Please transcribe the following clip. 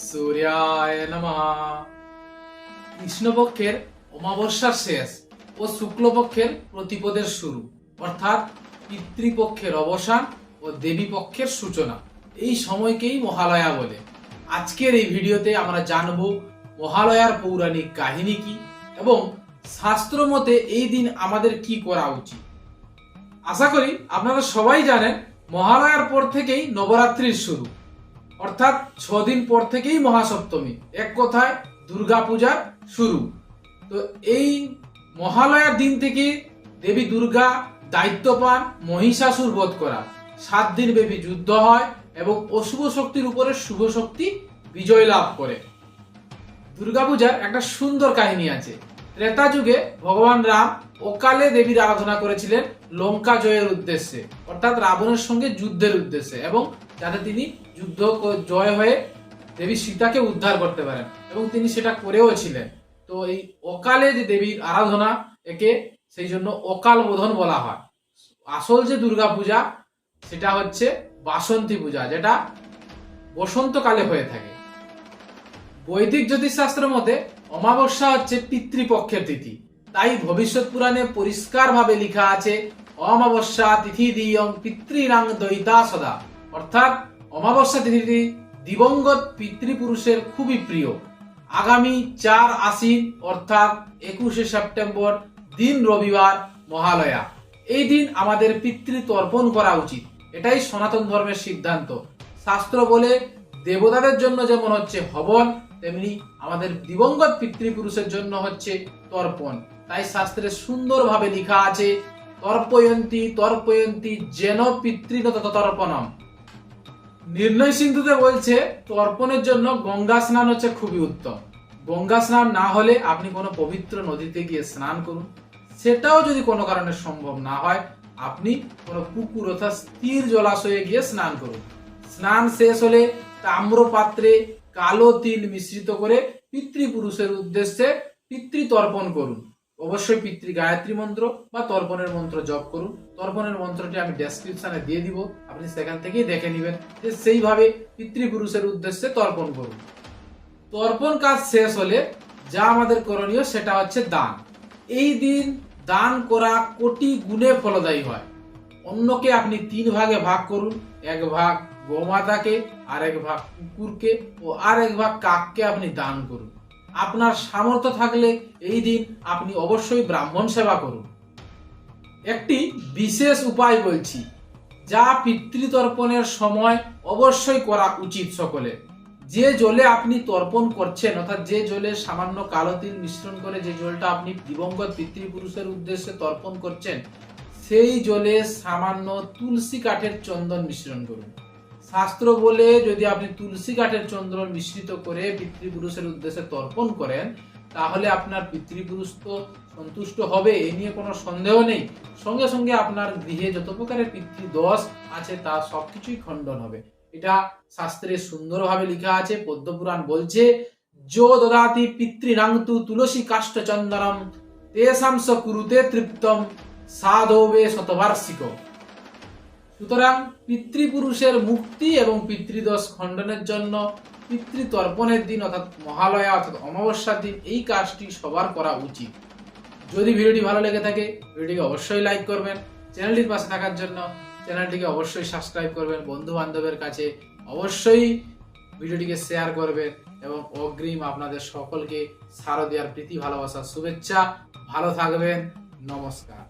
সূর্যায় নমঃ। কৃষ্ণপক্ষের অমাবস্যার শেষ ও শুক্লপক্ষের প্রতিপদের শুরু, অর্থাৎ পিতৃপক্ষের অবসান ও দেবী পক্ষের সূচনা। এই সময়কেই মহালয়া বলে। আজকের এই ভিডিওতে আমরা জানব মহালয়ার পৌরাণিক কাহিনী কি এবং শাস্ত্র মতে এই দিন আমাদের কি করা উচিত। আশা করি আপনারা সবাই জানেন মহালয়ার পর থেকেই নবরাত্রির শুরু। অর্থাৎ ছদিন পর থেকেই মহাসপ্তমী। এক কথায় দুর্গাপূজার শুরু। তো এই মহালয়ার দিন থেকে দেবী দুর্গা দায়িত্ব পান মহিষাসুর বধ করা। সাত দিন ব্যাপী যুদ্ধ হয় এবং অশুভ শক্তির উপরে শুভ শক্তি বিজয় লাভ করে। দুর্গাপূজার একটা সুন্দর কাহিনী আছে। ত্রেতা যুগে ভগবান রাম অকালে দেবীর আরাধনা করেছিলেন লঙ্কা জয়ের উদ্দেশ্যে। অর্থাৎ রাবণের সঙ্গে যুদ্ধের উদ্দেশ্যে এবং যাতে তিনি যুদ্ধ জয় হয়ে দেবী সীতাকে উদ্ধার করতে পারেন। এবং তিনি সেটা করেও ছিলেন। তো এই অকালে যে দেবীর আরাধনা একে সেই জন্য অকাল বোধন বলা হয়। আসল যে দুর্গা পূজা, সেটা হচ্ছে বাসন্তী পূজা, যেটা বসন্তকালে হয়ে থাকে। বৈদিক জ্যোতিষশাস্ত্র মতে অমাবস্যা হচ্ছে পিতৃপক্ষের তিথি। তাই ভবিষ্যৎ পুরাণে পরিষ্কারভাবে লেখা আছে, অমাবস্যা তিথি দিয়ং পিতৃরাং দয়িতা সদা। অর্থাৎ অমাবস্যা তিথিটি দিবঙ্গত পিতৃপুরুষের খুবই প্রিয়। আগামী চার আশ্বিন, অর্থাৎ একুশে সেপ্টেম্বর, দিন রবিবার, মহালয়া। এই দিন আমাদের পিতৃ তর্পণ করা উচিত। এটাই সনাতন ধর্মের সিদ্ধান্ত। শাস্ত্র বলে, দেবতাদের জন্য যেমন হচ্ছে হবন, তেমনি আমাদের দিবঙ্গত পিতৃপুরুষের জন্য হচ্ছে তর্পণ। তাই শাস্ত্রে সুন্দরভাবে লেখা আছে, তর্পয়ন্তী তর্পয়ন্তী যেন পিতৃগত তর্পণম নির্ণয় সিন্ধুতে বলছে, তর্পণের জন্য গঙ্গা স্নান হচ্ছে খুবই উত্তম। গঙ্গা স্নান না হলে আপনি কোনো পবিত্র নদীতে গিয়ে স্নান করুন। সেটাও যদি কোনো কারণে সম্ভব না হয়, আপনি কোনো পুকুর অর্থাৎ স্থির জলাশয়ে গিয়ে স্নান করুন। স্নান শেষ হলে তাম্র পাত্রে কালো তিল মিশ্রিত করে পিতৃপুরুষের উদ্দেশ্যে পিতৃ তর্পণ করুন। অবশ্যই পিতৃ গায়ত্রী মন্ত্র বা তর্পণের মন্ত্র জপ করুন। তর্পণের মন্ত্রটি আমি ডেসক্রিপশনে দিয়ে দিব, আপনি সেখান থেকেই দেখে নেবেন যে সেইভাবে পিতৃপুরুষের উদ্দেশ্যে তর্পণ করুন। তর্পণ কাজ শেষ হলে যা আমাদের করণীয় সেটা হচ্ছে দান। এই দিন দান করা কোটি গুণে ফলদায়ী হয়। অন্যকে আপনি তিন ভাগে ভাগ করুন, এক ভাগ গোমাতাকে আর এক ভাগ কুকুরকে ও আর এক ভাগ কাককে আপনি দান করুন। আপনার সামর্থ্য থাকলে এই দিন আপনি অবশ্যই ব্রাহ্মণ সেবা করুন। একটি বিশেষ উপায় বলছি, যা পিতৃতর্পণের সময় অবশ্যই করা উচিত সকলে। যে জলে আপনি তর্পণ করছেন, অর্থাৎ যে জলে সামান্য কালো তিল মিশ্রণ করে যে জলটা আপনি দিবঙ্গত পিতৃপুরুষের উদ্দেশ্যে তর্পণ করছেন, সেই জলে সামান্য তুলসী কাঠের চন্দন মিশ্রণ করুন। শাস্ত্র বলে যদি আপনি তুলসী কাঠের চন্দন মিশ্রিত করে পিতৃপুরুষের উদ্দেশ্যে তর্পণ করেন, তাহলে আপনার পিতৃপুরুষ তো সন্তুষ্ট হবে, এ নিয়ে কোনো সন্দেহ নেই। সঙ্গে সঙ্গে আপনার গৃহে যত প্রকারের পিতৃদোষ আছে, তা সবকিছুই খণ্ডন হবে। এটা শাস্ত্রে সুন্দরভাবে লেখা আছে, পদ্মপুরাণ বলছে, যো দদাতি পিতৃনাংতু তুলসী কাষ্ঠ চন্দনম তেসাম স কুরুতে তৃপ্তম সাধবে শতবার্ষিক সুতরাং পিতৃপুরুষের মুক্তি এবং পিতৃদোষ খণ্ডনের জন্য পিতৃতর্পণের দিন অর্থাৎ মহালয়া অর্থাৎ অমাবস্যার দিন এই কাজটি সবার করা উচিত। যদি ভিডিওটি ভালো লেগে থাকে, ভিডিওটিকে অবশ্যই লাইক করবেন, চ্যানেলটির পাশে থাকার জন্য চ্যানেলটিকে অবশ্যই সাবস্ক্রাইব করবেন বন্ধু বান্ধবের কাছে অবশ্যই ভিডিওটিকে শেয়ার করবেন এবং অগ্রিম আপনাদের সকলকে শারদীয়ার প্রীতি, ভালোবাসা, শুভেচ্ছা। ভালো থাকবেন, নমস্কার।